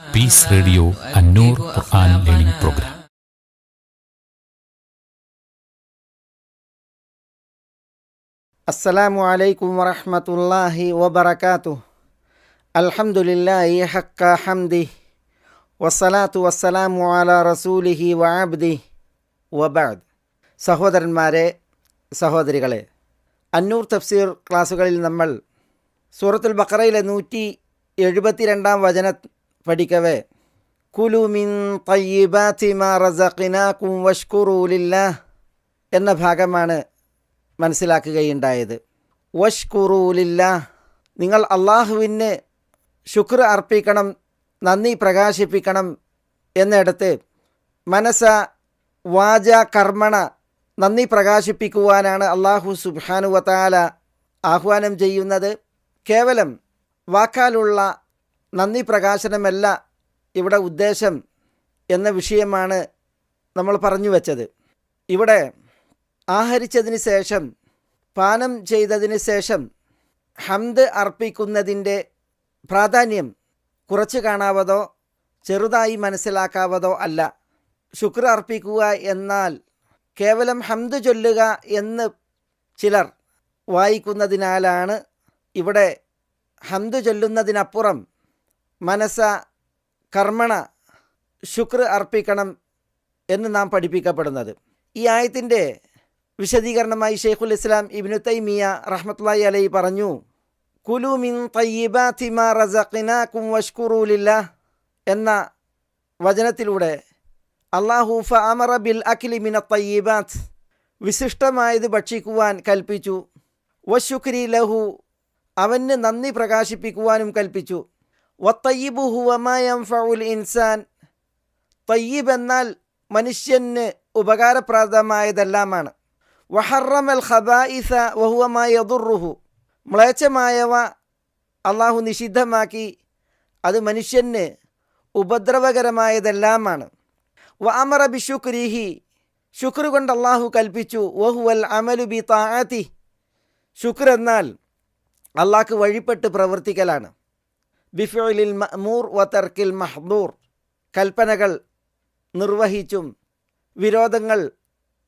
Peace radio Annur Quran learning program അസ്സലാമു അലൈക്കും വറഹ്മത്തുള്ളാഹി വബറകാതുഹു അൽഹംദുലില്ലാഹി ഹക്ക ഹംദി വസ്സലാത്തു വസ്സലാമു അലാ റസൂലിഹി വഅബ്ദി വബഅദ് സഹോദരന്മാരെ സഹോദരികളെ അന്നൂർ തഫ്സീർ ക്ലാസ്സുകളിൽ നമ്മൾ സൂറത്തുൽ ബക്കറയിലെ നൂറ്റി എഴുപത്തിരണ്ടാം വചന പഠിക്കവേ. കുലുമിൻ മിൻ വഷ്കുറൂലില്ല എന്ന ഭാഗമാണ് മനസ്സിലാക്കുകയുണ്ടായത്. വഷ്കുറൂലില്ല നിങ്ങൾ അള്ളാഹുവിന് ശുക്ർ അർപ്പിക്കണം നന്ദി പ്രകാശിപ്പിക്കണം എന്നിടത്ത് മനസ്സ വാച കർമ്മണ നന്ദി പ്രകാശിപ്പിക്കുവാനാണ് അള്ളാഹു സുബാനുവത്താല ആഹ്വാനം ചെയ്യുന്നത്. കേവലം വാക്കാലുള്ള നന്ദി പ്രകാശനമല്ല ഇവിടെ ഉദ്ദേശം എന്ന വിഷയമാണ് നമ്മൾ പറഞ്ഞു വച്ചത്. ഇവിടെ ആഹരിച്ചതിന് ശേഷം പാനം ചെയ്തതിന് ശേഷം ഹംദ് അർപ്പിക്കുന്നതിന്റെ പ്രാധാന്യം കുറച്ച് കാണാവതോ ചെറുതായി മനസ്സിലാക്കാവതോ അല്ല. ശുക്ർ അർപ്പിക്കുക എന്നാൽ കേവലം ഹംദ് ചൊല്ലുക എന്ന് ചിലർ വായിക്കുന്നതിനാലാണ് ഇവിടെ ഹംദ് ചൊല്ലുന്നതിനപ്പുറം മനസ്സ കർമ്മണ ശുക്ർ അർപ്പിക്കണം എന്ന് നാം പഠിപ്പിക്കപ്പെടുന്നത്. ഈ ആയത്തിന്റെ വിശദീകരണമായി ഷെയ്ഖുൽ ഇസ്ലാം ഇബ്നു തൈമിയ റഹ്മത്തുള്ളാഹി അലൈ പറഞ്ഞു കുലു മിൻ തയ്യിബാത്തി മാ റസഖിനാകും വഷ്കുറൂ ലില്ലാഹ് എന്ന വചനത്തിലൂടെ അള്ളാഹു ഫഅമറ ബിൽ അഖിലി മിന തയ്യിബാത്ത് വിശിഷ്ടമായത് ഭക്ഷിക്കുവാൻ കൽപ്പിച്ചു വശുക്രി ലഹു അവന് നന്ദി പ്രകാശിപ്പിക്കുവാനും കൽപ്പിച്ചു. വത്തയ്യിബു ഹുവമായം ഫൗൽ ഇൻസാൻ. തയ്യിബ് എന്നാൽ മനുഷ്യന് ഉപകാരപ്രദമായതെല്ലാമാണ്. വഹറമൽ ഖബായിസ വഹുവമായ യദുറുഹു. മ്ലേച്ഛമായവ അള്ളാഹു നിഷിദ്ധമാക്കി അത് മനുഷ്യന് ഉപദ്രവകരമായതെല്ലാമാണ്. വ അമറ ബി ശുക്രിഹി ശുക്ർ കൊണ്ട് അള്ളാഹു കൽപ്പിച്ചു. വഹുവൽ അമലു ബി താഅത്തി ശുക്ർ എന്നാൽ അള്ളാഹ്ക്ക് വഴിപ്പെട്ട് പ്രവർത്തിക്കലാണ്. ബിഫുലിൽ മഅമൂർ വ തർക്കിൽ മഹ്ദൂർ. കൽപ്പനകൾ നിർവഹിച്ചും വിരോധങ്ങൾ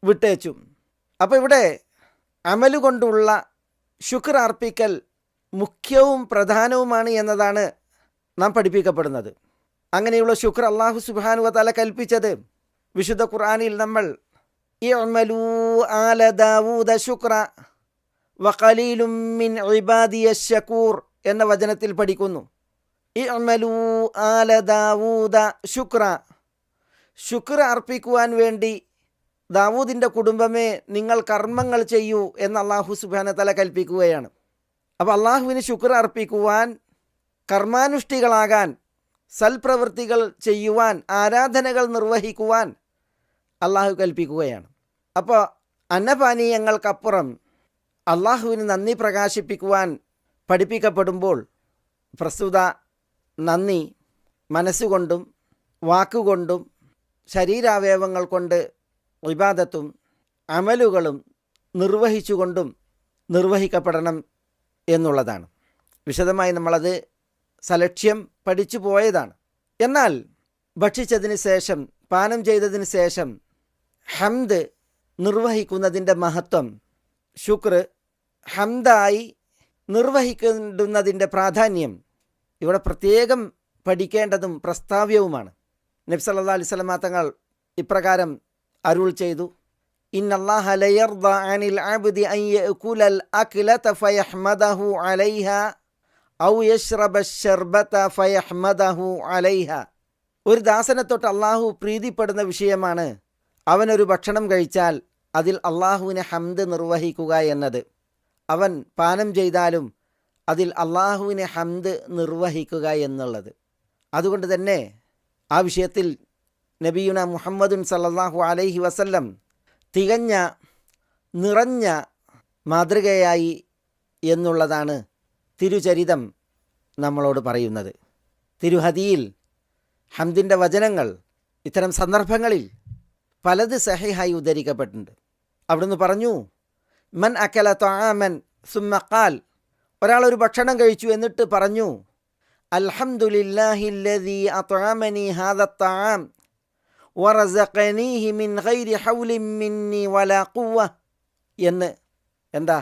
വിട്ടേച്ചും. അപ്പോൾ ഇവിടെ അമലുകൊണ്ടുള്ള ശുക്ർ അർപ്പിക്കൽ മുഖ്യവും പ്രധാനവുമാണ് എന്നതാണ് നാം പഠിപ്പിക്കപ്പെടുന്നത്. അങ്ങനെയുള്ള ശുക്ർ അള്ളാഹു സുബാനു തല കൽപ്പിച്ചത് വിശുദ്ധ ഖുർആനിൽ നമ്മൾ ഇഅ്മലൂ ദാവൂദ മിൻ എന്ന വചനത്തിൽ പഠിക്കുന്നു. ഇഅ്മലൂ ആല ദാവൂദ ശുക്ര. ശുക്ർ അർപ്പിക്കുവാൻ വേണ്ടി ദാവൂദിന്റെ കുടുംബമേ നിങ്ങൾ കർമ്മങ്ങൾ ചെയ്യൂ എന്ന് അള്ളാഹു സുബാന തല കൽപ്പിക്കുകയാണ്. അപ്പോൾ അള്ളാഹുവിന് ശുക്ര അർപ്പിക്കുവാൻ കർമാനുഷ്ഠികളാകാൻ സൽപ്രവൃത്തികൾ ചെയ്യുവാൻ ആരാധനകൾ നിർവഹിക്കുവാൻ അള്ളാഹു കൽപ്പിക്കുകയാണ്. അപ്പോൾ അന്നപാനീയങ്ങൾക്കപ്പുറം അള്ളാഹുവിന് നന്ദി പ്രകാശിപ്പിക്കുവാൻ പഠിപ്പിക്കപ്പെടുമ്പോൾ പ്രസ്തുത നന്ദി. മനസ്സുകൊണ്ടും വാക്കുകൊണ്ടും ശരീരാവയവങ്ങൾ കൊണ്ട് വിവാദത്തും അമലുകളും നിർവഹിച്ചുകൊണ്ടും നിർവഹിക്കപ്പെടണം എന്നുള്ളതാണ്. വിശദമായി നമ്മളത് സലക്ഷ്യം പഠിച്ചു പോയതാണ്. എന്നാൽ ഭക്ഷിച്ചതിന് ശേഷം പാനം ചെയ്തതിന് ശേഷം ഹംദ് നിർവഹിക്കുന്നതിന്റെ മഹത്വം ശുക്ർ ഹംദായി നിർവഹിക്കുന്നതിന്റെ പ്രാധാന്യം ഇവിടെ പ്രത്യേകം പഠിക്കേണ്ടതും പ്രസ്താവ്യവുമാണ്. നബി സല്ലാ അലൈഹി സ്വലമാ തങ്ങൾ ഇപ്രകാരം അരുൾ ചെയ്തു. ഒരു ദാസനെ തൊട്ട് അള്ളാഹു പ്രീതിപ്പെടുന്ന വിഷയമാണ് അവനൊരു ഭക്ഷണം കഴിച്ചാൽ അതിൽ അള്ളാഹുവിനെ ഹംദ് നിർവഹിക്കുക എന്നത്. അവൻ പാനം ചെയ്താലും അതിൽ അള്ളാഹുവിനെ ഹംദ് നിർവഹിക്കുക എന്നുള്ളത്. അതുകൊണ്ട് തന്നെ ആ വിഷയത്തിൽ നബിയുന മുഹമ്മദുൻ സല്ലാഹു അലൈഹി വസല്ലം തികഞ്ഞ നിറഞ്ഞ മാതൃകയായി എന്നുള്ളതാണ് തിരുചരിതം നമ്മളോട് പറയുന്നത്. തിരുഹതിയിൽ ഹംദിന്റെ വചനങ്ങൾ ഇത്തരം സന്ദർഭങ്ങളിൽ പലത് സഹിഹായി ഉദ്ധരിക്കപ്പെട്ടിട്ടുണ്ട്. അവിടുന്ന് പറഞ്ഞു മൻ അക്കല തോമൻ സുമ്മക്കാൽ ഒരാൾ ഒരു ഭക്ഷണം കഴിച്ചു എന്നിട്ട് പറഞ്ഞു വറസഖനീഹി മിൻ ഗൈരി വലാ എന്ന് എന്താ?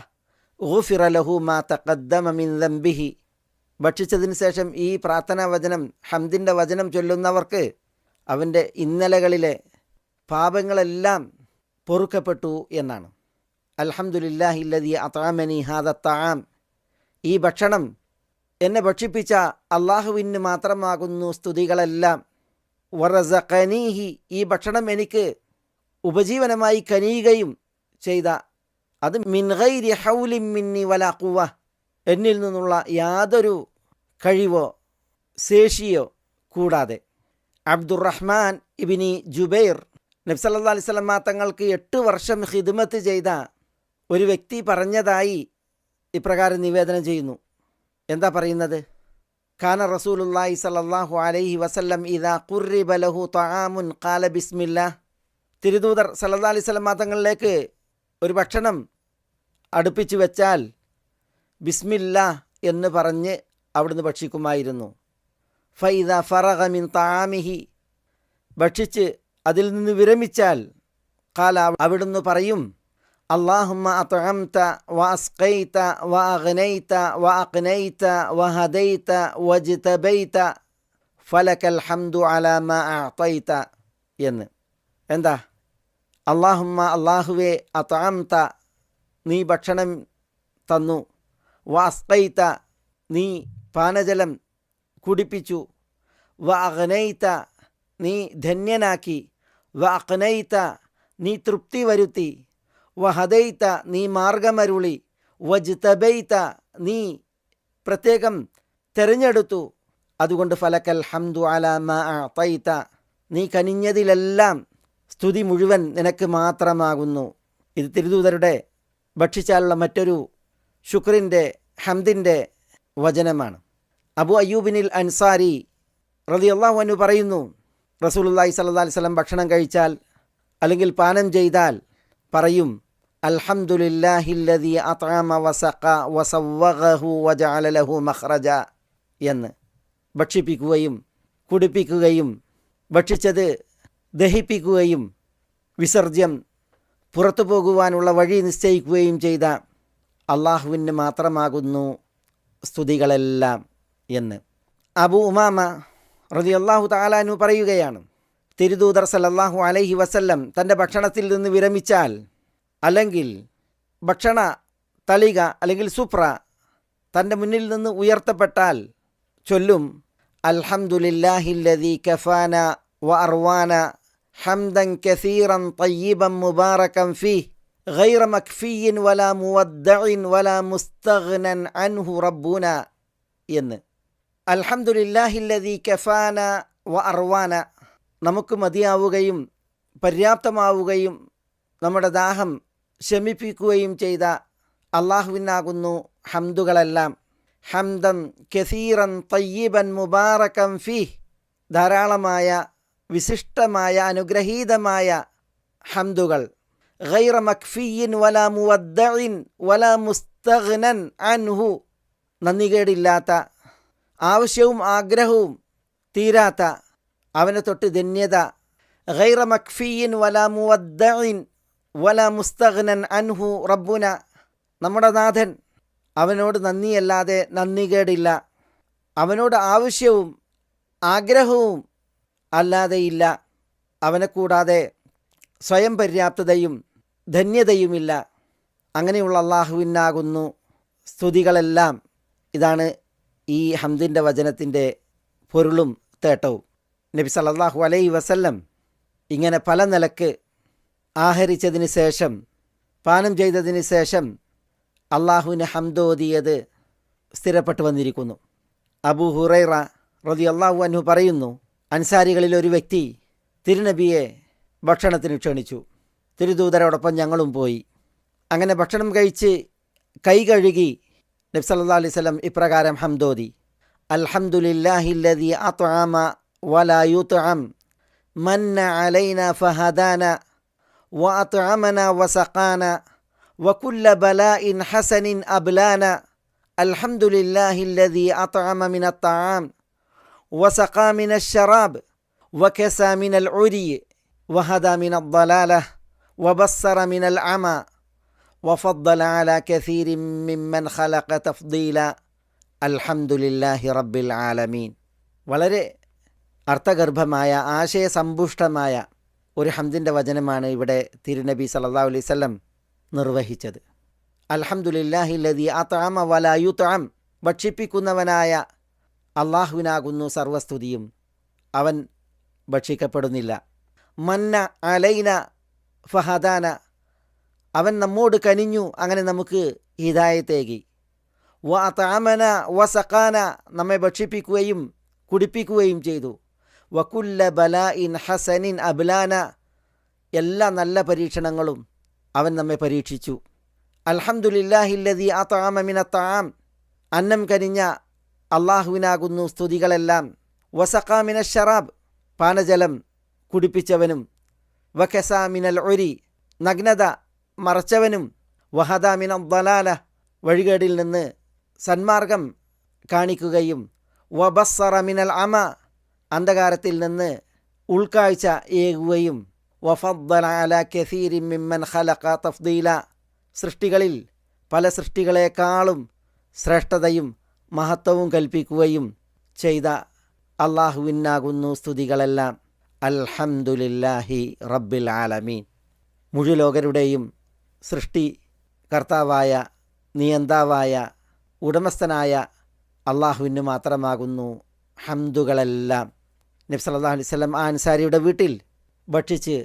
ലഹു മാ തഖദ്ദമ മിൻ ഭക്ഷിച്ചതിന് ശേഷം ഈ പ്രാർത്ഥനാ വചനം ഹംദിന്റെ വചനം ചൊല്ലുന്നവർക്ക് അവന്റെ ഇന്നലകളിലെ പാപങ്ങളെല്ലാം പൊറുക്കപ്പെട്ടു എന്നാണ്. അൽഹംദുലില്ലാഹില്ലദി അതാമനി ഹാദ താം ഈ ഭക്ഷണം എന്നെ ഭക്ഷിപ്പിച്ച അള്ളാഹുവിന് മാത്രമാകുന്നു സ്തുതികളെല്ലാം. വറസ കനീഹി ഈ ഭക്ഷണം എനിക്ക് ഉപജീവനമായി കനിയുകയും ചെയ്ത. അത് മിൻഗൈരി ഹൗലി മിന്നി വലാ ഖുവ. എന്നിൽ നിന്നുള്ള യാതൊരു കഴിവോ ശേഷിയോ കൂടാതെ. അബ്ദുറഹ്മാൻ ഇബിനി ജുബൈർ നബ്സല്ലാ അലൈഹി സ്വലമ തങ്ങൾക്ക് എട്ട് വർഷം ഹിദ്മത്ത് ചെയ്ത ഒരു വ്യക്തി പറഞ്ഞതായി ഇപ്രകാരം നിവേദനം ചെയ്യുന്നു. എന്താ പറയുന്നത്? ഖാന റസൂലുല്ലാഹി സല്ലാഹു അലൈഹി വസല്ലം ഇദാ കുറി ബലഹു തആമുൻ ഖാല ബിസ്മില്ല. തിരുദൂതർ സല്ലാ അലൈഹി സ്വലം ഒരു ഭക്ഷണം അടുപ്പിച്ചു വെച്ചാൽ ബിസ്മില്ല എന്ന് പറഞ്ഞ് അവിടുന്ന് ഭക്ഷിക്കുമായിരുന്നു. ഫൈദ ഫറഹമിൻ താമിഹി ഭക്ഷിച്ച് അതിൽ നിന്ന് വിരമിച്ചാൽ കാല അവിടുന്ന് പറയും അള്ളാഹുമ്മ അത്അംത വ അസ്ഖൈത വ അഗ്നൈത വ فلك വ ഹദൈത ما അഅതൈത എന്ന്. എന്താ? അള്ളാഹുമ്മ അള്ളാഹുവെ അത്അംത നീ ഭക്ഷണം തന്നു. വ അസ്ഖൈത നീ പാനജലം കുടിപ്പിച്ചു. വ അഗ്നൈത നീ ധന്യനാക്കി. വ അക്നൈത്ത നീ തൃപ്തി വരുത്തി. വ ഹദൈത്ത നീ മാർഗമരുളി വജ്തബൈത്ത നീ പ്രത്യേകം തെരഞ്ഞെടുത്തു. അതുകൊണ്ട് ഫലക്കൽ ഹംദു അലാമ തൈത്ത നീ കനിഞ്ഞതിലെല്ലാം സ്തുതി മുഴുവൻ നിനക്ക് മാത്രമാകുന്നു. ഇത് തിരുദൂതരുടെ ഭക്ഷിച്ചാലുള്ള മറ്റൊരു ശുക്രിന്റെ ഹംദിന്റെ വചനമാണ്. അബു അയ്യൂബിനിൽ അൻസാരി റളിയല്ലാഹു അനു പറയുന്നു റസൂലുള്ളാഹി സ്വല്ലല്ലാഹി അലൈഹി വസല്ലം ഭക്ഷണം കഴിച്ചാൽ അല്ലെങ്കിൽ പാനം ചെയ്താൽ പറയും അൽഹംദുലില്ലാഹില്ലദി أطعم وسقى وصوغه وجعل ലഹു മഖ്റജ എന്ന് ഭക്ഷിപ്പിക്കുകയും കുടിപ്പിക്കുകയും ഭക്ഷിച്ചത് ദഹിപ്പിക്കുകയും വിസർജ്യം പുറത്തു പോകുവാനുള്ള വഴി നിശ്ചയിക്കുകയും ചെയ്ത അള്ളാഹുവിന് മാത്രമാകുന്നു സ്തുതികളെല്ലാം എന്ന്. അബു ഉമാമ റതി അള്ളാഹു താലാനു പറയുകയാണ് തിരുദൂതർ സല്ലല്ലാഹു അലൈഹി വസല്ലം തന്റെ ഭക്ഷണത്തിൽ നിന്ന് വിരമിച്ചാൽ അല്ലെങ്കിൽ ഭക്ഷണ തളിക അല്ലെങ്കിൽ സുപ്ര തൻ്റെ മുന്നിൽ നിന്ന് ഉയർത്തപ്പെട്ടാൽ ചൊല്ലും അൽഹംദുലില്ലാഹില്ലദി കഫാന വ അർവാന ഹംദൻ കസീറൻ തയ്യിബൻ മുബാറകൻ ഫീ غير مكفي ولا مودع ولا مستغنى عنه ربنا എന്ന് അൽഹംദുലില്ലാഹില്ലദി കഫാന വ അർവാന നമുക്ക് മതിയാവുകയും പര്യാപ്തമാവുകയും നമ്മുടെ ദാഹം ശമിപ്പിക്കുകയും ചെയ്ത അള്ളാഹുവിനാകുന്നു ഹംദുകളെല്ലാം. ഹംദൻ കസീറൻ തയ്യബൻ മുബാറകം ഫി ധാരാളമായ വിശിഷ്ടമായ അനുഗ്രഹീതമായ ഹംദുകൾ. ഗൈറ മക്ഫിയിൻ വല മുവദ്ദഇൻ വല മുസ്തഗ്നൻ അൻഹു. നന്ദികേടില്ലാത്ത ആവശ്യവും ആഗ്രഹവും തീരാത്ത അവനെ തൊട്ട് ധന്യത. ഗൈറ മക്ഫിയിൻ വല മുവദ്ദഇൻ വല മുസ്തഗ്നൻ അൻഹു റബ്ബുന. നമ്മുടെ നാഥൻ അവനോട് നന്ദിയല്ലാതെ നന്ദികേടില്ല. അവനോട് ആവശ്യവും ആഗ്രഹവും അല്ലാതെയില്ല അവനെ കൂടാതെ സ്വയം പര്യാപ്തതയും ധന്യതയുമില്ല. അങ്ങനെയുള്ള അള്ളാഹുവിനാകുന്നു സ്തുതികളെല്ലാം. ഇതാണ് ഈ ഹംദിന്റെ വചനത്തിന്റെ പൊരുളും തേട്ടവും. നബി സല്ലാഹു അലൈ വസല്ലം ഇങ്ങനെ പല നിലയ്ക്ക് ആഹരിച്ചതിന് ശേഷം പാനം ചെയ്തതിന് ശേഷം അള്ളാഹുവിന് ഹംദോദിയത് സ്ഥിരപ്പെട്ടു വന്നിരിക്കുന്നു. അബു ഹുറൈറ റതി അള്ളാഹു അനു പറയുന്നു അൻസാരികളിൽ ഒരു വ്യക്തി തിരുനബിയെ ഭക്ഷണത്തിന് ക്ഷണിച്ചു. തിരുദൂതരോടൊപ്പം ഞങ്ങളും പോയി. അങ്ങനെ ഭക്ഷണം കഴിച്ച് കൈ കഴുകി നബി സല്ലല്ലാഹു അലൈഹി വസല്ലം ഇപ്രകാരം ഹംദോദി അൽഹംദുലില്ലാഹില്ലദി അത്അമ വലാ യുത്അം മന്ന അലൈന ഫഹദാന وأطعمنا وسقانا وكل بلاء حسن أبلانا الحمد لله الذي أطعم من الطعام وسقى من الشراب وكسى من العري وهدى من الضلالة وبصر من العمى وفضل على كثير ممن خلق تفضيلا الحمد لله رب العالمين വളരെ അർത്ഥഗർഭമായ ആശയസമ്പുഷ്ടമായ ഒരു ഹംദിന്റെ വചനമാണ് ഇവിടെ തിരുനബി സല്ലല്ലാഹു അലൈഹി വസല്ലം നിർവഹിച്ചത്. താമ വലായു താം ഭക്ഷിപ്പിക്കുന്നവനായ അള്ളാഹുവിനാകുന്നു സർവസ്തുതിയും. അവൻ ഭക്ഷിക്കപ്പെടുന്നില്ല. മന്ന അലൈന ഫഹദാന. അവൻ നമ്മോട് കനിഞ്ഞു അങ്ങനെ നമുക്ക് ഹിതായത്തേകി വ താമന വ സഖാന. നമ്മെ ഭക്ഷിപ്പിക്കുകയും കുടിപ്പിക്കുകയും ചെയ്തു. വക്കുല്ല ബല ഇൻ ഹസനിൻ അബ്ലാന. എല്ലാ നല്ല പരീക്ഷണങ്ങളും അവൻ നമ്മെ പരീക്ഷിച്ചു. അൽഹമുല്ലാഹില്ലതി ആ താമമിന താം അന്നം കരിഞ്ഞ അള്ളാഹുവിനാകുന്നു സ്തുതികളെല്ലാം. വസഖാമിന ഷറാബ്. പാനജലം കുടിപ്പിച്ചവനും. വഖസാമിനൽ ഒരി നഗ്നത മറച്ചവനും. വഹദാമിന ദലാല വഴികേടിൽ നിന്ന് സന്മാർഗം കാണിക്കുകയും. വബസ്സറ മിനൽ അമ. അന്ധകാരത്തിൽ നിന്ന് ഉൾക്കാഴ്ച ഏകുകയും വഫദ്ദല അല കസീരി മിമ്മൻ ഖലഖ തഫ്ദീല. സൃഷ്ടികളിൽ പല സൃഷ്ടികളെക്കാളും ശ്രേഷ്ഠതയും മഹത്വവും കൽപ്പിക്കുകയും ചെയ്ത അള്ളാഹുവിനാകുന്നു സ്തുതികളെല്ലാം. അൽഹംദുലില്ലാഹി റബ്ബിൽ ആലമീൻ. മുഴുലോകരുടെയും സൃഷ്ടി കർത്താവായ നിയന്താവായ ഉടമസ്ഥനായ അള്ളാഹുവിന് മാത്രമാകുന്നു ഹംദുകളെല്ലാം. നബി സല്ലല്ലാഹു അലൈഹി വസല്ലം ആ അൻസാരിയുടെ വീട്ടിൽ ഭക്ഷിച്ച്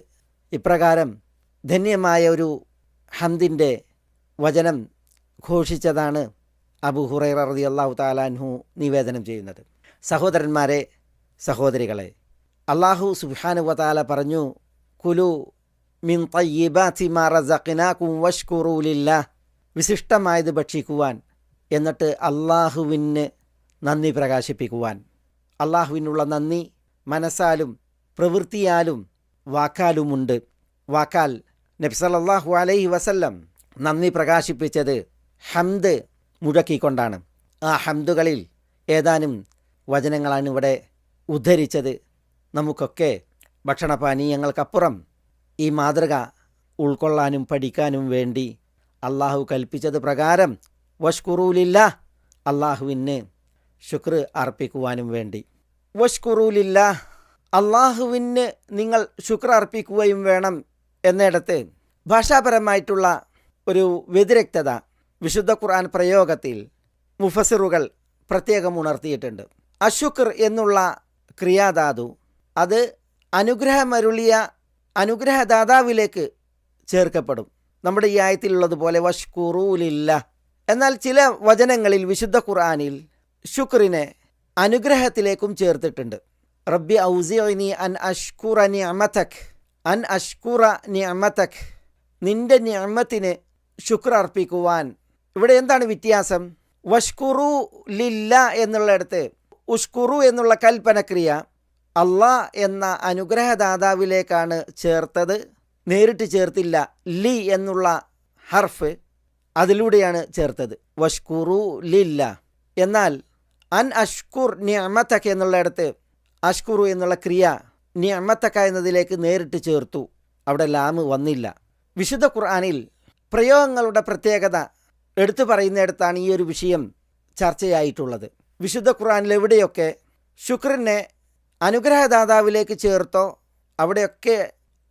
ഇപ്രകാരം ധന്യമായ ഒരു ഹംദിന്റെ വചനം ഘോഷിച്ചതാണ് അബു ഹുറൈറ റതി അള്ളാഹു താലാൻഹു നിവേദനം ചെയ്യുന്നത്. സഹോദരന്മാരെ സഹോദരികളെ അള്ളാഹു സുബ്ഹാനു വതാല പറഞ്ഞു കുലു മിൻ തയ്യിബാത്തി മാ റസഖ്നാകും വഷ്കുറൂ ലില്ലാഹ്. വിശിഷ്ടമായത് ഭക്ഷിക്കുവാൻ എന്നിട്ട് അള്ളാഹുവിന് നന്ദി പ്രകാശിപ്പിക്കുവാൻ. അള്ളാഹുവിനുള്ള നന്ദി മനസ്സാലും പ്രവൃത്തിയാലും വാക്കാലുമുണ്ട്. വാക്കാൽ നബ്സലല്ലാഹു അലൈഹി വസല്ലം നന്ദി പ്രകാശിപ്പിച്ചത് ഹംദ് മുഴക്കിക്കൊണ്ടാണ്. ആ ഹംദുകളിൽ ഏതാനും വചനങ്ങളാണ് ഇവിടെ ഉദ്ധരിച്ചത്. നമുക്കൊക്കെ ഭക്ഷണപാനീയങ്ങൾക്കപ്പുറം ഈ മാതൃക ഉൾക്കൊള്ളാനും പഠിക്കാനും വേണ്ടി അള്ളാഹു കൽപ്പിച്ചത് പ്രകാരം വഷ്കുറൂലില്ല അള്ളാഹുവിന് ശുക്ർ അർപ്പിക്കുവാനും വേണ്ടി. വഷ്കുറൂലില്ല അള്ളാഹുവിന് നിങ്ങൾ ശുക്ർ അർപ്പിക്കുകയും വേണം എന്നിടത്ത് ഭാഷാപരമായിട്ടുള്ള ഒരു വ്യതിരക്തത വിശുദ്ധ ഖുർആൻ പ്രയോഗത്തിൽ മുഫസിറുകൾ പ്രത്യേകം ഉണർത്തിയിട്ടുണ്ട്. അശുക്ർ എന്നുള്ള ക്രിയാധാതു അത് അനുഗ്രഹമരുളിയ അനുഗ്രഹദാതാവിലേക്ക് ചേർക്കപ്പെടും. നമ്മുടെ ഈ ആയത്തിലുള്ളതുപോലെ വഷ്കുറൂലില്ല എന്നാൽ ചില വചനങ്ങളിൽ വിശുദ്ധ ഖുർആാനിൽ ശുക്രിനെ അനുഗ്രഹത്തിലേക്കും ചേർത്തിട്ടുണ്ട്. റബ്ബി ഔസിനി അൻ അഷ്കുറ നിഅമതക് അൻ അഷ്കുറ നിഅമതക് നിന്റെ നിഅമത്തിന് ശുക്ർ അർപ്പിക്കുവാൻ. ഇവിടെ എന്താണ് വ്യത്യാസം? വഷ്കുറു ലില്ല എന്നുള്ളിടത്ത് ഉഷ്കുറു എന്നുള്ള കൽപ്പനക്രിയ അള്ളാ എന്ന അനുഗ്രഹദാതാവിലേക്കാണ് ചേർത്തത്. നേരിട്ട് ചേർത്തില്ല. ലി എന്നുള്ള ഹർഫ് അതിലൂടെയാണ് ചേർത്തത്. വഷ്കുറു ലില്ല. എന്നാൽ അൻ അഷ്കുർ നിയമത്തക്ക എന്നുള്ളിടത്ത് അഷ്കുറു എന്നുള്ള ക്രിയ നിയമത്തക്ക എന്നതിലേക്ക് നേരിട്ട് ചേർത്തു. അവിടെ ലാമ് വന്നില്ല. വിശുദ്ധ ഖുർആാനിൽ പ്രയോഗങ്ങളുടെ പ്രത്യേകത എടുത്തു പറയുന്നിടത്താണ് ഈ ഒരു വിഷയം ചർച്ചയായിട്ടുള്ളത്. വിശുദ്ധ ഖുർആാനിൽ എവിടെയൊക്കെ ശുക്രനെ അനുഗ്രഹദാതാവിലേക്ക് ചേർത്തോ അവിടെയൊക്കെ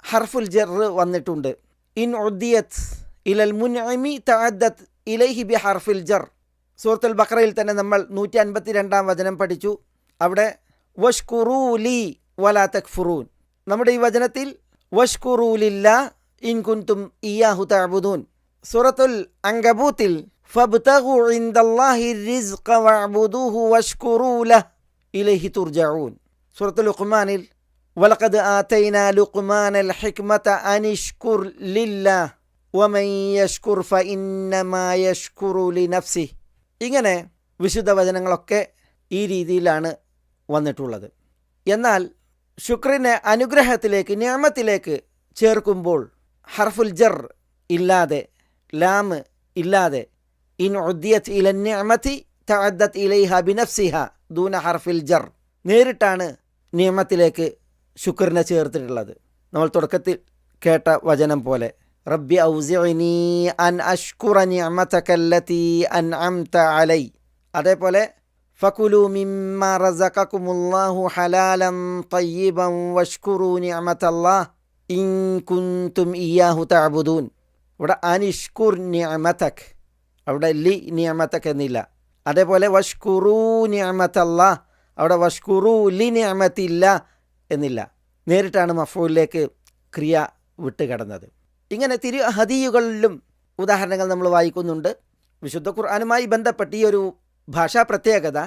ഹർഫുൽ ജർ വന്നിട്ടുണ്ട്. ഇൻ ഉദ്ദിയത് ഇലൽ മുൻഅമി തഅദ്ദത് ഇലൈഹി ബി ഹർഫിൽ ജർ. സൂറത്തുൽ ബക്രയിൽ തന്നെ നമ്മൾ നൂറ്റി അൻപത്തി രണ്ടാം വചനം പഠിച്ചു. അവിടെ വഷ്കുറൂലി വലാ തക്ഫുറൂൻ. നമ്മുടെ ഈ വചനത്തിൽ വഷ്കുറൂലില്ല ഇൻ കുന്തും ഇയാഹു തഅബുദൂൻ. സൂറത്തുൽ അങ്കബൂത്തിൽ ഫബ്തഗു റിസ്ഖ ഇലൈഹി തുർജഊൻ. സൂറത്തുൽ ലുഖ്മാനിൽ ഇങ്ങനെ വിശുദ്ധ വചനങ്ങളൊക്കെ ഈ രീതിയിലാണ് വന്നിട്ടുള്ളത്. എന്നാൽ ശുക്രനെ അനുഗ്രഹത്തിലേക്ക് നിയമത്തിലേക്ക് ചേർക്കുമ്പോൾ ഹർഫുൽ ജർ ഇല്ലാതെ ലാമ് ഇല്ലാതെ ഇൻ ഉദ്ദിയത് ഇല നിഅമതി തഅദ്ദത് ഇലൈഹ ബിനഫ്സിഹ ദൂന ഹർഫിൽ ജർ നേരിട്ടാണ് നിയമത്തിലേക്ക് ശുക്രനെ ചേർത്തിട്ടുള്ളത്. നമ്മൾ തുടക്കത്തിൽ കേട്ട വചനം പോലെ റബ്ബി ഔസിഇനി അൻ അഷ്കുറ നിഅമതകല്ലതി അൻഅംത അലൈ. അതേപോലെ ഫകുലു മിമ്മ റസഖകുമുല്ലാഹു ഹലാലൻ തയ്യിബൻ വഷ്കുറു നിഅമതല്ലാഹ് ഇൻ ഇയാഹു തഅബുദൂൻ. ഇവിടെ അനിഷ്കുർ നിഅമതക്. അവിടെ ലി നിയമത്തക് എന്നില്ല. അതേപോലെ വഷ്കുറു നിയമത്തല്ല അവിടെ വഷ്കുറു ലി നിയമത്തില്ല എന്നില്ല. നേരിട്ടാണ് മഫൂലിലേക്ക് ക്രിയ വിട്ടുകിടന്നത്. ഇങ്ങനെ തിരു ഹദീയുകളിലും ഉദാഹരണങ്ങൾ നമ്മൾ വായിക്കുന്നുണ്ട്. വിശുദ്ധ ഖുർആാനുമായി ബന്ധപ്പെട്ട് ഈ ഒരു ഭാഷാ പ്രത്യേകത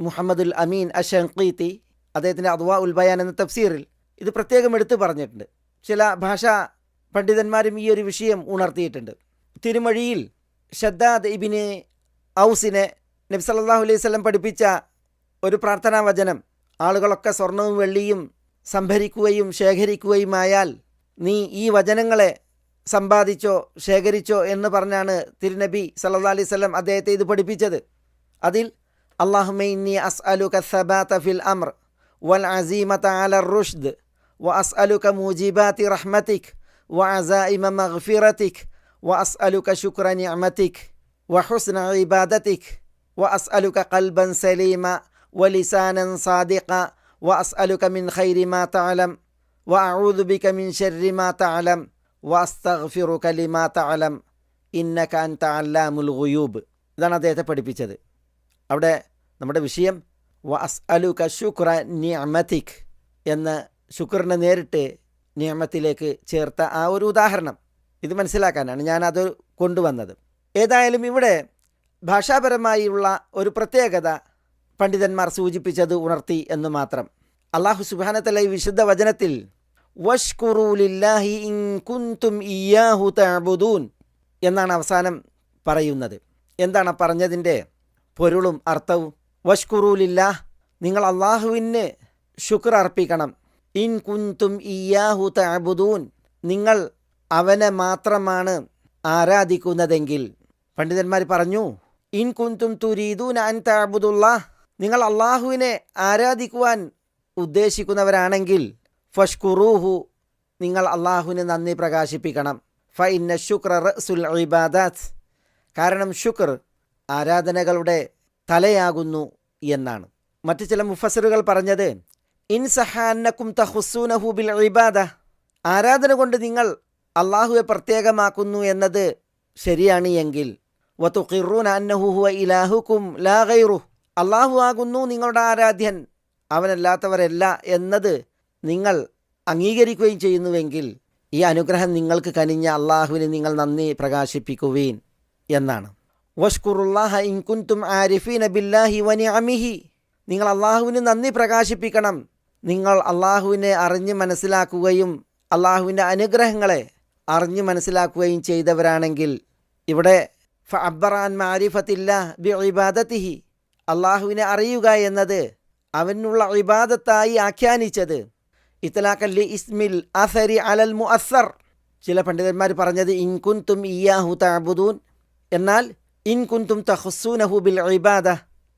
മുഹമ്മദുൽ അമീൻ അഷീത്തി അദ്ദേഹത്തിന്റെ അദ്വാ ഉൽബയാൻ എന്ന തഫ്സീറിൽ ഇത് പ്രത്യേകം എടുത്തു പറഞ്ഞിട്ടുണ്ട്. ചില ഭാഷാ പണ്ഡിതന്മാരും ഈ ഒരു വിഷയം ഉണർത്തിയിട്ടുണ്ട്. തിരുമഴിയിൽ ഷദ്ദാദ് ഇബിന് ഔസിനെ നബി സല്ലല്ലാഹു അലൈഹി സ്വലം പഠിപ്പിച്ച ഒരു പ്രാർത്ഥനാ വചനം ആളുകളൊക്കെ സ്വർണവും വെള്ളിയും സംഭരിക്കുകയും ശേഖരിക്കുകയുമായാൽ നീ ഈ വചനങ്ങളെ സമ്പാദിച്ചോ ശേഖരിച്ചോ എന്ന് പറഞ്ഞാണ് തിരുനബി സല്ലാ അലൈഹി സ്വലം അദ്ദേഹത്തെ ഇത് പഠിപ്പിച്ചത്. അതിൽ അള്ളാഹുമൈനി അസ് അലു കസബാത്ത ഫിൽ അമർ വൽ അസീമത അല റുഷ്ദ് വ അസ് അലു ക മുജീബാത്തി റഹ്മത്തിഖ് വ അസൈമ മഗ്ഫിറത്തിഖ് വ അസ് അലു ക ശുക്ര വ ഹുസ്ന ഇബാദത്തിഖ് വ അസ് അലു കൽബൻ സലീമ വ ലിസാനൻ സാദിഖ വ അസ് അലു മിൻ ഖൈരി മാ തഅലം വ അഊദു ബിക മിൻ ശർരി മാ തഅലം വസ്തഫിറുക ലിമാ ഇന്നക അൻത അല്ലാമുൽ ഇതാണ് അദ്ദേഹത്തെ പഠിപ്പിച്ചത്. അവിടെ നമ്മുടെ വിഷയം വസ് അലു ശുക്ര നിയമത്തിക് എന്ന ശുക്രനെ നേരിട്ട് നിയമത്തിലേക്ക് ചേർത്ത ആ ഒരു ഉദാഹരണം. ഇത് മനസ്സിലാക്കാനാണ് ഞാനത് കൊണ്ടുവന്നത്. ഏതായാലും ഇവിടെ ഭാഷാപരമായുള്ള ഒരു പ്രത്യേകത പണ്ഡിതന്മാർ സൂചിപ്പിച്ചത് ഉണർത്തി എന്ന് മാത്രം. അള്ളാഹു സുബാനത്തല ഈ വിശുദ്ധ വചനത്തിൽ ഇൻ കുന്തും ഇയാഹു എന്നാണ് അവസാനം പറയുന്നത്. എന്താണ് പറഞ്ഞതിന്റെ പൊരുളും അർത്ഥവും? വഷ്കുറൂലില്ലാഹ് നിങ്ങൾ അള്ളാഹുവിന് ശുക്ർ അർപ്പിക്കണം. ഇൻ കുന്തും ഇയാഹു തഅബുദൂൻ നിങ്ങൾ അവനെ മാത്രമാണ് ആരാധിക്കുന്നതെങ്കിൽ. പണ്ഡിതന്മാർ പറഞ്ഞു ഇൻ കുന്തും തുരീദൂൻ അൻ തഅബുദുല്ലാ നിങ്ങൾ അള്ളാഹുവിനെ ആരാധിക്കുവാൻ ഉദ്ദേശിക്കുന്നവരാണെങ്കിൽ ഫഷ്കുറൂഹു നിങ്ങൾ അള്ളാഹുവിന് നന്ദി പ്രകാശിപ്പിക്കണം. ഫ ഇന്ന ശുക്ര റസുൽ ഇബാദാത്ത് കാരണം ശുക്ർ ആരാധനകളുടെ തലയാകുന്നു എന്നാണ്. മറ്റു ചില മുഫസറുകൾ പറഞ്ഞത് ഇൻ സഹാന്നക്കും തഹുസൂനഹു ബിൽ ഇബാദ ആരാധന കൊണ്ട് നിങ്ങൾ അള്ളാഹുവെ പ്രത്യേകമാക്കുന്നു എന്നത് ശരിയാണ് എങ്കിൽ വത്തുഖിറൂൻ അന്നഹുഹുവ ഇലാഹുക്കും ലാ ഗൈറു അള്ളാഹു ആകുന്നു നിങ്ങളുടെ ആരാധ്യൻ അവനല്ലാത്തവരല്ല എന്നത് നിങ്ങൾ അംഗീകരിക്കുകയും ചെയ്യുന്നുവെങ്കിൽ ഈ അനുഗ്രഹം നിങ്ങൾക്ക് കനിഞ്ഞ അള്ളാഹുവിന് നിങ്ങൾ നന്ദി പ്രകാശിപ്പിക്കുവീൻ എന്നാണ്. വഷ്കുറുല്ലാഹ ഇൻകുൻതും ആരിഫീന ബില്ലാഹി വനി അമിഹി നിങ്ങൾ അള്ളാഹുവിന് നന്ദി പ്രകാശിപ്പിക്കണം. നിങ്ങൾ അള്ളാഹുവിനെ അറിഞ്ഞ് മനസ്സിലാക്കുകയും അള്ളാഹുവിന്റെ അനുഗ്രഹങ്ങളെ അറിഞ്ഞ് മനസ്സിലാക്കുകയും ചെയ്തവരാണെങ്കിൽ ഇവിടെ അബ്ബറാൻ മാരിഫത്തില്ല ബി ഇബാദത്തിഹി. അള്ളാഹുവിനെ അറിയുക എന്നത് അവനുള്ള ഇബാദത്തായി ആഖ്യാനിച്ചത് ഇത്തലാക്കല്ലി ഇസ്മിൽ അസരി അലൽ മുഅസ്സർ. ചില പണ്ഡിതന്മാർ പറഞ്ഞത് ഇൻകുൻതും ഇയാഹു താബുദൂൻ എന്നാൽ ഇൻകുൻതും തഹുസൂനഹു ബിൽ ഇബാദ.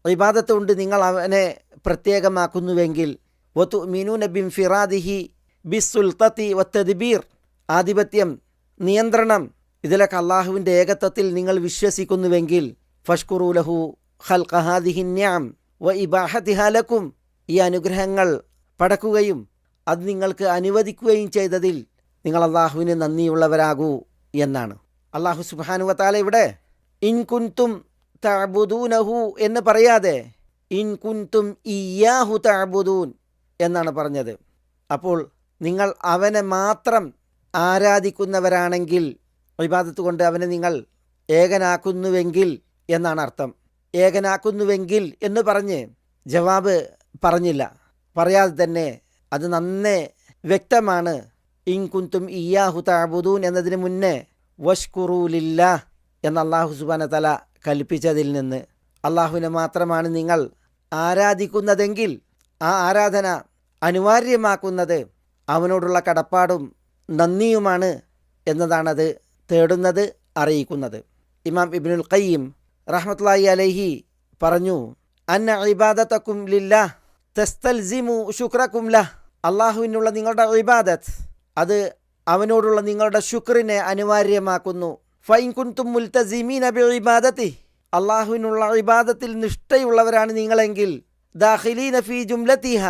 ഇബാദത്ത് കൊണ്ട് നിങ്ങൾ അവനെ പ്രത്യേകമാക്കുന്നുവെങ്കിൽ വത്തു മിനു നബിൻ ഫിറാദിഹി ബി സുൽത്തത്തി വത്തദ്ബീർ. ആധിപത്യം നിയന്ത്രണം ഇതിലൊക്കെ അള്ളാഹുവിന്റെ ഏകത്വത്തിൽ നിങ്ങൾ വിശ്വസിക്കുന്നുവെങ്കിൽ ഫഷ്കുറൂലഹു ഹൽഖഹാദിഹിന്യാം വ ഇബാഹതിഹാലക്കും ഈ അനുഗ്രഹങ്ങൾ പടക്കുകയും അത് നിങ്ങൾക്ക് അനുവദിക്കുകയും ചെയ്തതിൽ നിങ്ങൾ അള്ളാഹുവിന് നന്ദിയുള്ളവരാകൂ എന്നാണ്. അള്ളാഹു സുബാനുവത്താല ഇവിടെ ഇൻകുൻതും താബുദൂനഹു എന്ന് പറയാതെ ഇൻകുൻതും ഇയാഹു താബുദൂൻ എന്നാണ് പറഞ്ഞത്. അപ്പോൾ നിങ്ങൾ അവനെ മാത്രം ആരാധിക്കുന്നവരാണെങ്കിൽ വിവാദത്ത് കൊണ്ട് അവനെ നിങ്ങൾ ഏകനാക്കുന്നുവെങ്കിൽ എന്നാണ് അർത്ഥം. ഏകനാക്കുന്നുവെങ്കിൽ എന്ന് പറഞ്ഞ് ജവാബ് പറഞ്ഞില്ല. പറയാതെ തന്നെ അത് നന്നേ വ്യക്തമാണ്. ഇൻകുന്തും ഇയാഹു താബുദൂൻ എന്നതിന് മുന്നേ വഷ്കുറൂലില്ല എന്ന അള്ളാഹു സുബാന തല കൽപ്പിച്ചതിൽ നിന്ന്. അള്ളാഹുവിനെ മാത്രമാണ് നിങ്ങൾ ആരാധിക്കുന്നതെങ്കിൽ ആ ആരാധന അനിവാര്യമാക്കുന്നത് അവനോടുള്ള കടപ്പാടും നന്ദിയുമാണ് എന്നതാണത് തേടുന്നത് അറിയിക്കുന്നത്. ഇമാം ഇബിനുൽ ഖയ്യിം റഹ്മത്തുള്ളാഹി അലൈഹി പറഞ്ഞു അന്ന ഇബാദത്തക്കും ലില്ലാ തെസ്തൽസിമു ശുക്രക്കും ല അള്ളാഹുവിനുള്ള നിങ്ങളുടെ ഇബാദത്ത്. അത് അവനോടുള്ള നിങ്ങളുടെ ശുക്രിനെ അനിവാര്യമാക്കുന്നു. ഫൈൻ കുൻതും മുൽത്തസിമീൻ അബി ഇബാദത്തി അള്ളാഹുവിനുള്ള ഇബാദത്തിൽ നിഷ്ഠയുള്ളവരാണ് നിങ്ങളെങ്കിൽ ദാഖിലീന നഫി ജുംലത്തിഹ.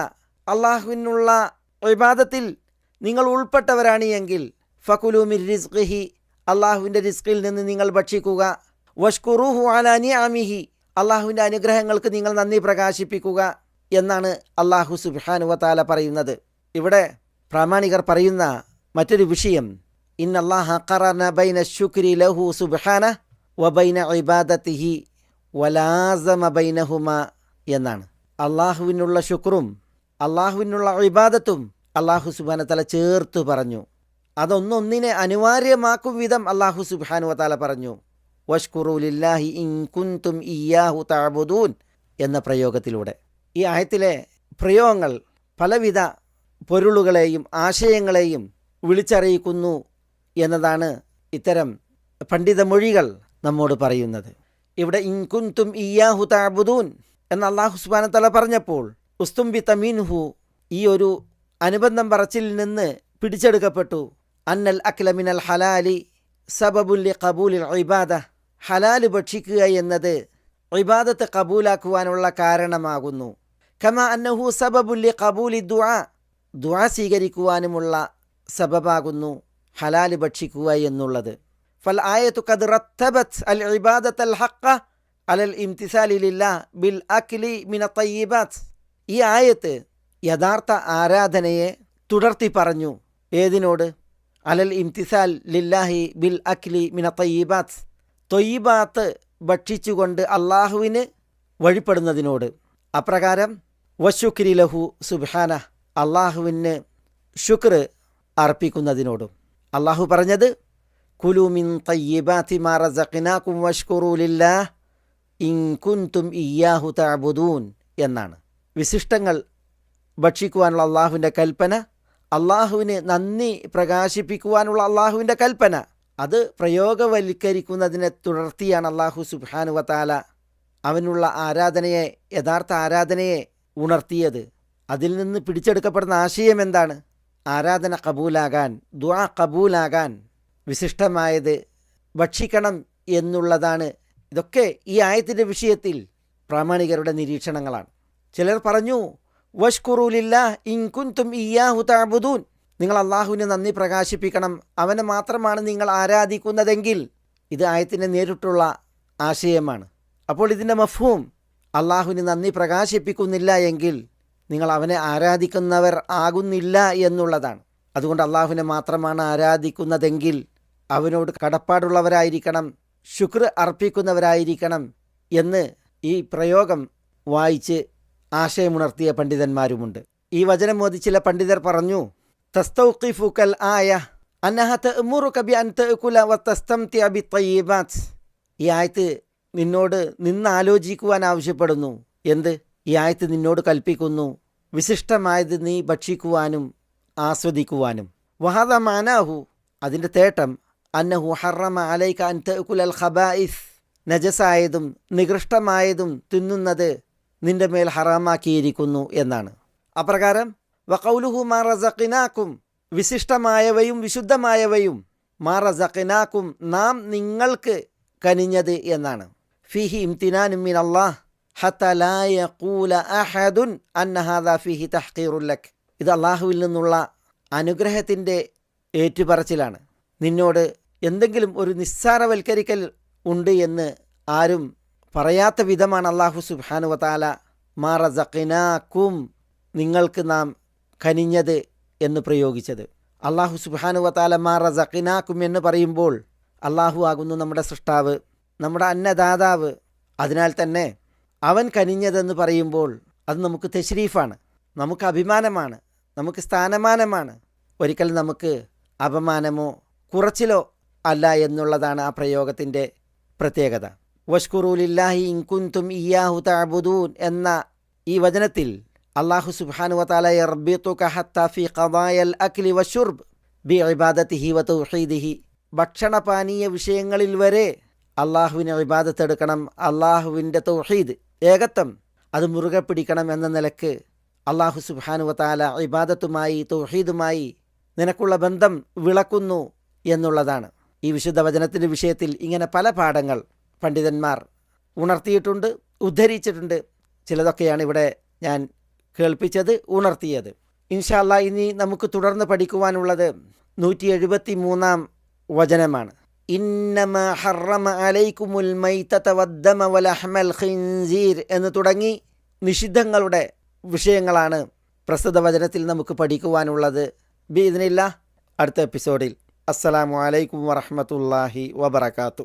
അള്ളാഹുവിനുള്ള ഇബാദത്തിൽ നിങ്ങൾ ഉൾപ്പെട്ടവരാണ് എങ്കിൽ ഫകുലൂമിർ റിസ്ഖിഹി. അള്ളാഹുവിന്റെ റിസ്കിൽ നിന്ന് നിങ്ങൾ ഭക്ഷിക്കുക. വഷ്കുറുഹു ആലാനി ആമിഹി അള്ളാഹുവിന്റെ അനുഗ്രഹങ്ങൾക്ക് നിങ്ങൾ നന്ദി പ്രകാശിപ്പിക്കുക. എന്നാണ് അള്ളാഹു സുബാനുവത്താല പറയുന്നത്. ഇവിടെ പ്രാമാണികർ പറയുന്ന മറ്റൊരു വിഷയം ഇൻ അള്ളാഹ ഖറന ബൈന ശുക്രി ലഹു സുബ്ഹാന വബൈന ഇബാദത്തിഹി വലാസമ എന്നാണ്. അള്ളാഹുവിനുള്ള ശുക്രും അള്ളാഹുവിനുള്ള ഇബാദത്തും അള്ളാഹു സുബാന തല ചേർത്ത് പറഞ്ഞു. അതൊന്നൊന്നിനെ അനിവാര്യമാക്കും വിധം അള്ളാഹു സുബാനുവത്താല താല പറഞ്ഞു. വഷ്കുറുലില്ലാഹി ഇൻ കുന്തും ഇയാഹു താബുദൂൻ എന്ന പ്രയോഗത്തിലൂടെ. ഈ ആയത്തിലെ പ്രയോഗങ്ങൾ പലവിധ പൊരുളുകളെയും ആശയങ്ങളെയും വിളിച്ചറിയിക്കുന്നു എന്നതാണ് ഇത്തരം പണ്ഡിത മൊഴികൾ നമ്മോട് പറയുന്നത്. ഇവിടെ ഇൻകുന്തും ഇയാഹു താബുദൂൻ എന്ന അള്ളാഹു സുബാനത്തല തല പറഞ്ഞപ്പോൾ ഉസ്തുംബി തമീൻഹു ഈ ഒരു അനുബന്ധം പറച്ചിൽ നിന്ന് പിടിച്ചെടുക്കപ്പെട്ടു. അന്നൽ അക്ലമിനൽ ഹലാലി സബബുല്ലി കബൂലിൽ ഇബാദ. ഹലാൽ ഭക്ഷിക്കുക എന്നത് ഇബാദത്ത് കബൂലാക്കുവാനുള്ള കാരണമാകുന്നു. കമ അന്നഹു സബബുല്ലി കബൂലി ദുആ. ദുആ സ്വീകരിക്കുവാനുമുള്ള സബബാകുന്നു ഹലാൽ ഭക്ഷിക്കുക എന്നുള്ളത്. ഫൽ ആയത്തു കത് റത്തബത്ത് അൽ ഇബാദത്ത് അൽ ഹക്ക അലൽ ഇംതിസാലില്ല ബിൽ അക്ലി മിന തയ്യിബാത്ത് ഈ ആയത്ത് യഥാർത്ഥ ആരാധനയെ തുടർത്തി പറഞ്ഞു. ഏതിനോട്? അലൽ ഇംതിസാൽ ലില്ലാഹി ബിൽ അക്ലി മിന തയ്യിബാത്ത് തൊയ്യബാത്ത് ഭക്ഷിച്ചുകൊണ്ട് അള്ളാഹുവിന് വഴിപ്പെടുന്നതിനോട്. അപ്രകാരം വശുക്രി ലഹു സുബാന അള്ളാഹുവിന് ശുക്ർ അർപ്പിക്കുന്നതിനോടും. അള്ളാഹു പറഞ്ഞത് കുലുമിൻ തയ്യിബാത്തി മാറസഖിനാക്കും വഷ്കുറൂലില്ലാ ഇൻ കുന്തും ഇയാഹു തഅബുദൂൻ എന്നാണ്. വിശിഷ്ടങ്ങൾ ഭക്ഷിക്കുവാനുള്ള അള്ളാഹുവിന്റെ കൽപ്പന അള്ളാഹുവിന് നന്ദി പ്രകാശിപ്പിക്കുവാനുള്ള അള്ളാഹുവിന്റെ കൽപ്പന. അത് പ്രയോഗവൽക്കരിക്കുന്നതിനെ തുടർത്തിയാണ് അള്ളാഹു സുബാനു വത്താല അവനുള്ള ആരാധനയെ യഥാർത്ഥ ആരാധനയെ ഉണർത്തിയത്. അതിൽ നിന്ന് പിടിച്ചെടുക്കപ്പെടുന്ന ആശയം എന്താണ്? ആരാധന കബൂലാകാൻ ദുആ കബൂലാകാൻ വിശിഷ്ടമായത് ഭക്ഷിക്കണം എന്നുള്ളതാണ്. ഇതൊക്കെ ഈ ആയത്തിന്റെ വിഷയത്തിൽ പ്രാമാണികരുടെ നിരീക്ഷണങ്ങളാണ്. ചിലർ പറഞ്ഞു വഷ്കുറൂലില്ല ഇൻകുന്തും ഇയാഹു താബുദൂൻ നിങ്ങൾ അള്ളാഹുവിന് നന്ദി പ്രകാശിപ്പിക്കണം. അവനെ മാത്രമാണ് നിങ്ങൾ ആരാധിക്കുന്നതെങ്കിൽ ഇത് ആയത്തിന്റെ നേരിട്ടുള്ള ആശയമാണ്. അപ്പോൾ ഇതിന്റെ മഫ്ഹൂം അള്ളാഹുവിന് നന്ദി പ്രകാശിപ്പിക്കുന്നില്ല എങ്കിൽ നിങ്ങൾ അവനെ ആരാധിക്കുന്നവർ ആകുന്നില്ല എന്നുള്ളതാണ്. അതുകൊണ്ട് അള്ളാഹുവിനെ മാത്രമാണ് ആരാധിക്കുന്നതെങ്കിൽ അവനോട് കടപ്പാടുള്ളവരായിരിക്കണം ശുക്ർ അർപ്പിക്കുന്നവരായിരിക്കണം എന്ന് ഈ പ്രയോഗം വായിച്ച് ആശയമുണർത്തിയ പണ്ഡിതന്മാരുമുണ്ട്. ഈ വചനം മോദി ചില പണ്ഡിതർ പറഞ്ഞു തസ്തൗഖിഫുക്കൽ ആയ അന്നഹത്ത് മുറുക്കബി അൻ തഅകുല വ തസ്തംതിഅ ബി ഈ ആയത്ത് നിന്നോട് നിന്നാലോചിക്കുവാൻ ആവശ്യപ്പെടുന്നു. എന്ത്? ഈ ആയത്ത് നിന്നോട് കൽപ്പിക്കുന്നു. വിശിഷ്ടമായത് നീ ഭക്ഷിക്കുവാനും ആസ്വദിക്കുവാനും. വഹാദ മാനാഹു അതിന്റെ തേട്ടം അന്നഹു ഹറമ അലൈക അൻ അൽ ഖബായിസ് നജസായതും നികൃഷ്ടമായതും തിന്നുന്നത് നിന്റെ മേൽ ഹറാമാക്കിയിരിക്കുന്നു എന്നാണ്. അപ്രകാരം വഖൗലുഹു മാ റസഖിനാക്കും വിശിഷ്ടമായവയും വിശുദ്ധമായവയും മാ റസഖിനാക്കും നാം നിങ്ങൾക്ക് കനിഞ്ഞത് എന്നാണ്. ഫിഹി ഇംതിനാനും മിൻ അള്ളാഹ് അഹദുൻ അന്ന ഹാദാ ഫിഹി തഹ്ഖീറുൽ ലക്. ഇത് അള്ളാഹുവിൽ നിന്നുള്ള അനുഗ്രഹത്തിന്റെ ഏറ്റുപറച്ചിലാണ്. നിന്നോട് എന്തെങ്കിലും ഒരു നിസ്സാരവൽക്കരിക്കൽ ഉണ്ട് എന്ന് ആരും പറയാത്ത വിധമാണ് അള്ളാഹു സുബാനു വതാല മാറസക്കിനാക്കും നിങ്ങൾക്ക് നാം കനിഞ്ഞത് എന്ന് പ്രയോഗിച്ചത്. അള്ളാഹു സുബാനു വതാല മാറസക്കിനാക്കും എന്ന് പറയുമ്പോൾ അള്ളാഹു ആകുന്നു നമ്മുടെ സൃഷ്ടാവ്. നമ്മുടെ അന്നദാതാവ് അതിനാൽ തന്നെ അവൻ കനിഞ്ഞതെന്ന് പറയുമ്പോൾ അത് നമുക്ക് തെശ്രീഫാണ് നമുക്ക് അഭിമാനമാണ് നമുക്ക് സ്ഥാനമാനമാണ്. ഒരിക്കൽ നമുക്ക് അപമാനമോ കുറച്ചിലോ അല്ല എന്നുള്ളതാണ് ആ പ്രയോഗത്തിന്റെ പ്രത്യേകത. വഷ്കുറൂലില്ലാഹി ഇൻകുന്തും ഇയാഹു താബുദൂൻ എന്ന ഈ വചനത്തിൽ അള്ളാഹു സുബാനു വതാല യർബിത്തുക ഹത്ത ഫി ഖദായൽ അക്ലി വശുർബ് ബി ഇബാദത്തിഹി വ ഭക്ഷണപാനീയ വിഷയങ്ങളിൽ വരെ അള്ളാഹുവിനെ വിവാദത്തെടുക്കണം അള്ളാഹുവിന്റെ തൗഹീദ് ഏകത്വം അത് മുറുകെ പിടിക്കണം എന്ന നിലയ്ക്ക് അള്ളാഹു സുബാനുവത്താല ഇബാദത്തുമായി തൗഹീദുമായി നിനക്കുള്ള ബന്ധം വിളക്കുന്നു എന്നുള്ളതാണ്. ഈ വിശുദ്ധ വചനത്തിന്റെ വിഷയത്തിൽ ഇങ്ങനെ പല പാഠങ്ങൾ പണ്ഡിതന്മാർ ഉണർത്തിയിട്ടുണ്ട് ഉദ്ധരിച്ചിട്ടുണ്ട്. ചിലതൊക്കെയാണ് ഇവിടെ ഞാൻ കേൾപ്പിച്ചത് ഉണർത്തിയത്. ഇൻഷാല്ല ഇനി നമുക്ക് തുടർന്ന് പഠിക്കുവാനുള്ളത് നൂറ്റി എഴുപത്തി മൂന്നാം വചനമാണ്. ഇന്നമ ഹറമ ഖിൻസീർ എന്ന് തുടങ്ങി നിഷിദ്ധങ്ങളുടെ വിഷയങ്ങളാണ് പ്രസ്തുത വചനത്തിൽ നമുക്ക് പഠിക്കുവാനുള്ളത്. ബി ഇതിനില്ല അടുത്ത എപ്പിസോഡിൽ. അസ്സലാമു അലൈക്കും വറഹമത്തല്ലാഹി വബർക്കാത്തു